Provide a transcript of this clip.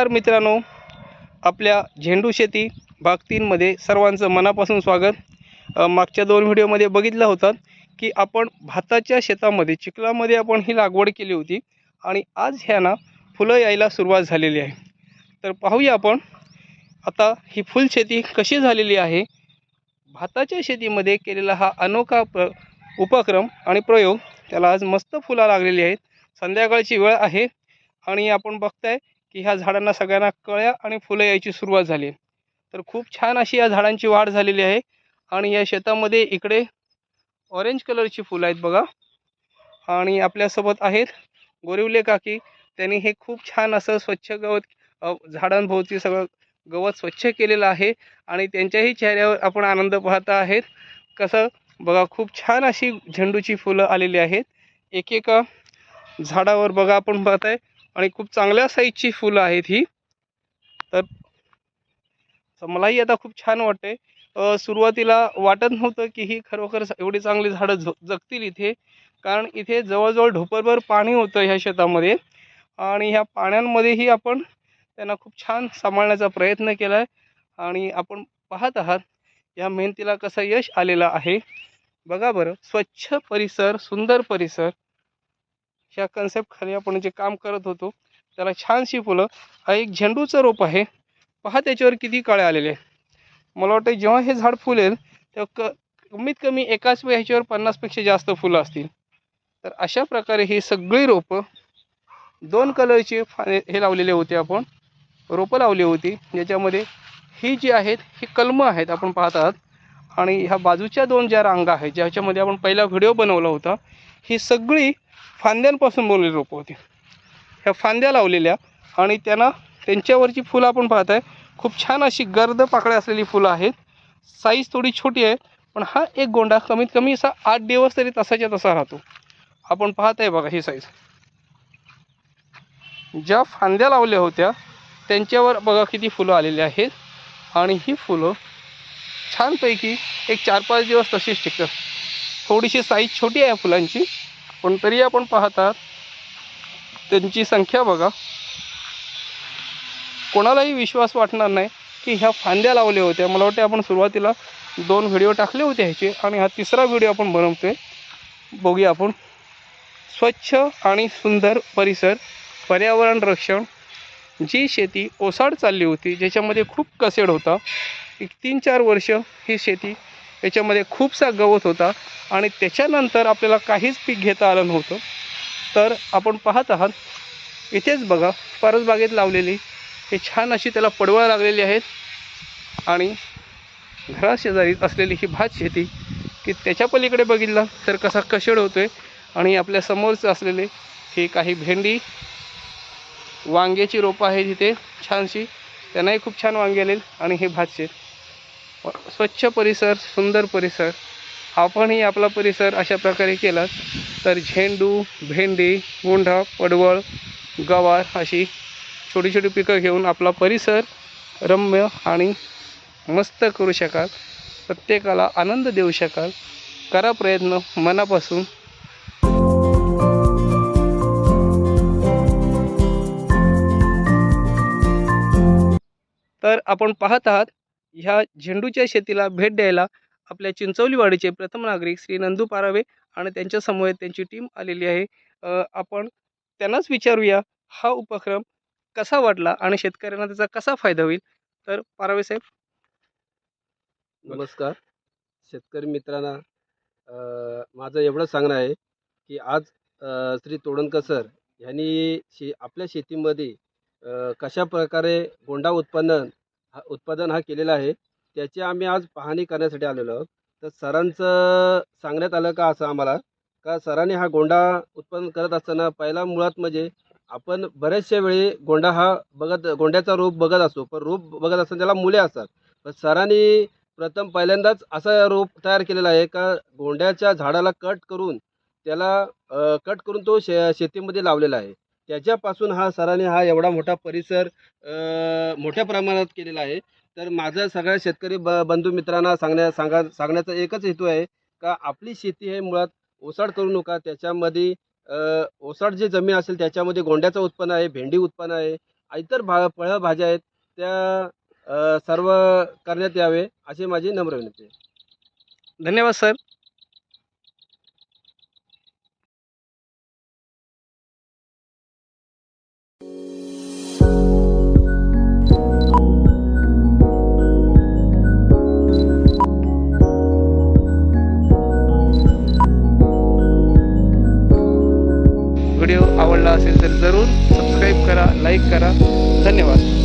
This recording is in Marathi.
नमस्कार मित्रांनो आपल्या झेंडू शेती भाग तीनमध्ये सर्वांचं मनापासून स्वागत. मागच्या दोन व्हिडिओमध्ये बघितलं होतं की आपण भाताच्या शेतामध्ये चिखलामध्ये आपण ही लागवड केली होती आणि आज ह्याना फुलं यायला सुरुवात झालेली आहे. तर पाहूया आपण आता ही फुलशेती कशी झालेली आहे? भाताच्या शेतीमध्ये केलेला हा अनोखा प्र उपक्रम आणि प्रयोग त्याला आज मस्त फुलं लागलेली आहेत. संध्याकाळची वेळ आहे आणि आपण बघताय की ह्या झाडांना सगळ्यांना कळ्या आणि फुलं यायची सुरुवात झाली. तर खूप छान अशी या झाडांची वाढ झालेली आहे. आणि या शेतामध्ये इकडे ऑरेंज कलरची फुलं आहेत बघा. आणि आपल्यासोबत आहेत गोरिवले काकी. त्यांनी हे खूप छान असं स्वच्छ गवत झाडांभोवती सगळं गवत स्वच्छ केलेलं आहे. आणि त्यांच्याही चेहऱ्यावर आपण आनंद पाहता आहेत. कसं बघा खूप छान अशी झेंडूची फुलं आलेली आहेत. एकेका झाडावर बघा आपण पाहताय. आणि खूप चांगल्या साईजची फुलं आहेत ही. तर तर मलाही आता खूप छान वाटते सुरुवातीला वाटत नव्हतं की ही खरोखर एवढी चांगली झाडं झ जगतील इथे. कारण इथे जवळजवळ ढोपरभर पाणी होतं ह्या शेतामध्ये. आणि ह्या पाण्यांमध्येही आपण त्यांना खूप छान सांभाळण्याचा प्रयत्न केला आहे आणि आपण पाहत आहात या मेहनतीला कसं यश आलेलं आहे. बघा बरं स्वच्छ परिसर सुंदर परिसर. ह्या कन्सेप्ट खाली आपण जे काम करत होतो त्याला छानशी फुलं. हा एक झेंडूचं रोप आहे. पहा त्याच्यावर किती काळे आलेले. आहे मला वाटतं जेव्हा हे झाड फुलेल तेव्हा क कमीत कमी एकाच वेळ ह्याच्यावर पन्नासपेक्षा जास्त फुलं असतील. तर अशा प्रकारे ही सगळी रोपं दोन कलरचे फाने हे लावलेले होते आपण. रोपं लावली होती. ज्याच्यामध्ये ही जी आहेत ही कलमं आहेत आपण पाहत आहात. आणि ह्या बाजूच्या दोन ज्या रांगा आहेत ज्याच्यामध्ये आपण पहिला व्हिडिओ बनवला होता ही सगळी फांद्यांपासून बनवलेली रोपं होती. ह्या फांद्या लावलेल्या आणि त्यांना त्यांच्यावरची फुलं आपण पाहत आहे खूप छान अशी गर्द पाकळ्या असलेली फुलं आहेत. साईज थोडी छोटी आहे पण हा एक गोंडा कमीत कमी असा आठ दिवस तरी तसाच्या तसा राहतो. आपण पाहत आहे बघा ही साईज ज्या फांद्या लावल्या होत्या त्यांच्यावर बघा किती फुलं आलेली आहेत. आणि ही फुलं छानपैकी एक चार पाच दिवस तशीच टिकतात. थोडीशी साईज छोटी आहे फुलांची पण तरी आपण पाहतात त्यांची संख्या बघा. कोणालाही विश्वास वाटणार नाही की ह्या फांद्या लावल्या होत्या. मला वाटते आपण सुरुवातीला दोन व्हिडिओ टाकले होते ह्याचे आणि हा तिसरा व्हिडिओ आपण बनवतोय. बघूया आपण. स्वच्छ आणि सुंदर परिसर पर्यावरण रक्षण. जी शेती ओसाड चालली होती ज्याच्यामध्ये खूप कसेड होता. एक तीन चार वर्ष ही शेती याच्यामध्ये खूपसा गवत होता आणि त्याच्यानंतर आपल्याला काहीच पीक घेता आलं नव्हतं. तर आपण पाहत आहात इथेच बघा परसबागेत लावलेली हे छान अशी त्याला पडवळ लागलेली आहेत. आणि घराशेजारी असलेली ही भात शेती की त्याच्या पलीकडे बघितलं तर कसा कशेड होतोय. आणि आपल्या समोरचं असलेले हे काही भेंडी वांग्याची रोपं आहेत इथे छानशी. त्यांनाही खूप छान वांगे आले आणि हे भात शेत. स्वच्छ परिसर सुंदर परिसर आपणही आपला परिसर अशा प्रकारे केला तर झेंडू भेंडी गुंढा पडवळ गवार अशी छोटी छोटी पिकं घेऊन आपला परिसर रम्य आणि मस्त करू शकाल प्रत्येकाला आनंद देऊ शकाल. करा प्रयत्न मनापासून. तर आपण पाहत आहात ह्या झेंडूच्या शेतीला भेट द्यायला आपल्या चिंचवलीवाडीचे प्रथम नागरिक श्री नंदू पारावे आणि त्यांच्यासमोर त्यांची टीम आलेली आहे. आपण त्यांनाच विचारूया हा उपक्रम कसा वाटला आणि शेतकऱ्यांना त्याचा कसा फायदा होईल? तर पारावे साहेब. नमस्कार. शेतकरी मित्रांना माझं एवढं सांगणं आहे की आज श्री तोडणकर सर यांनी शे आपल्या शेतीमध्ये कशा प्रकारे गोंडा उत्पादन हा उत्पादन हा केलेला आहे. त्याची आम्ही आज पाहणी करण्यासाठी आलेलो आहोत. तर सरांचं सांगण्यात आलं का असं आम्हाला? का सरांनी हा गोंडा उत्पादन करत असताना पहिला मुळात म्हणजे आपण बऱ्याचशा वेळी गोंडा हा बघत गोंड्याचा रूप बघत असतो. पण रूप बघत असताना त्याला मुले असतात. पण सरांनी प्रथम पहिल्यांदाच असा रोप तयार केलेला आहे का गोंड्याच्या झाडाला कट करून त्याला कट करून तो शे शेतीमध्ये लावलेला आहे. त्याच्यापासून हा सरांनी हा एवढा मोठा परिसर मोठ्या प्रमाणात केलेला आहे. तर माझा सगळ्या शेतकरी ब बंधू मित्रांना सांगण्या सांगा सांगण्याचा एकच हेतू आहे का आपली शेती हे मुळात ओसाड करू नका. त्याच्यामध्ये ओसाड जी जमीन असेल त्याच्यामध्ये गोंड्याचं उत्पन्न आहे भेंडी उत्पन्न आहे इतर भा फळभाज्या आहेत त्या सर्व करण्यात यावे अशी माझी नम्र विनंती आहे. धन्यवाद सर. करा लाईक करा. धन्यवाद.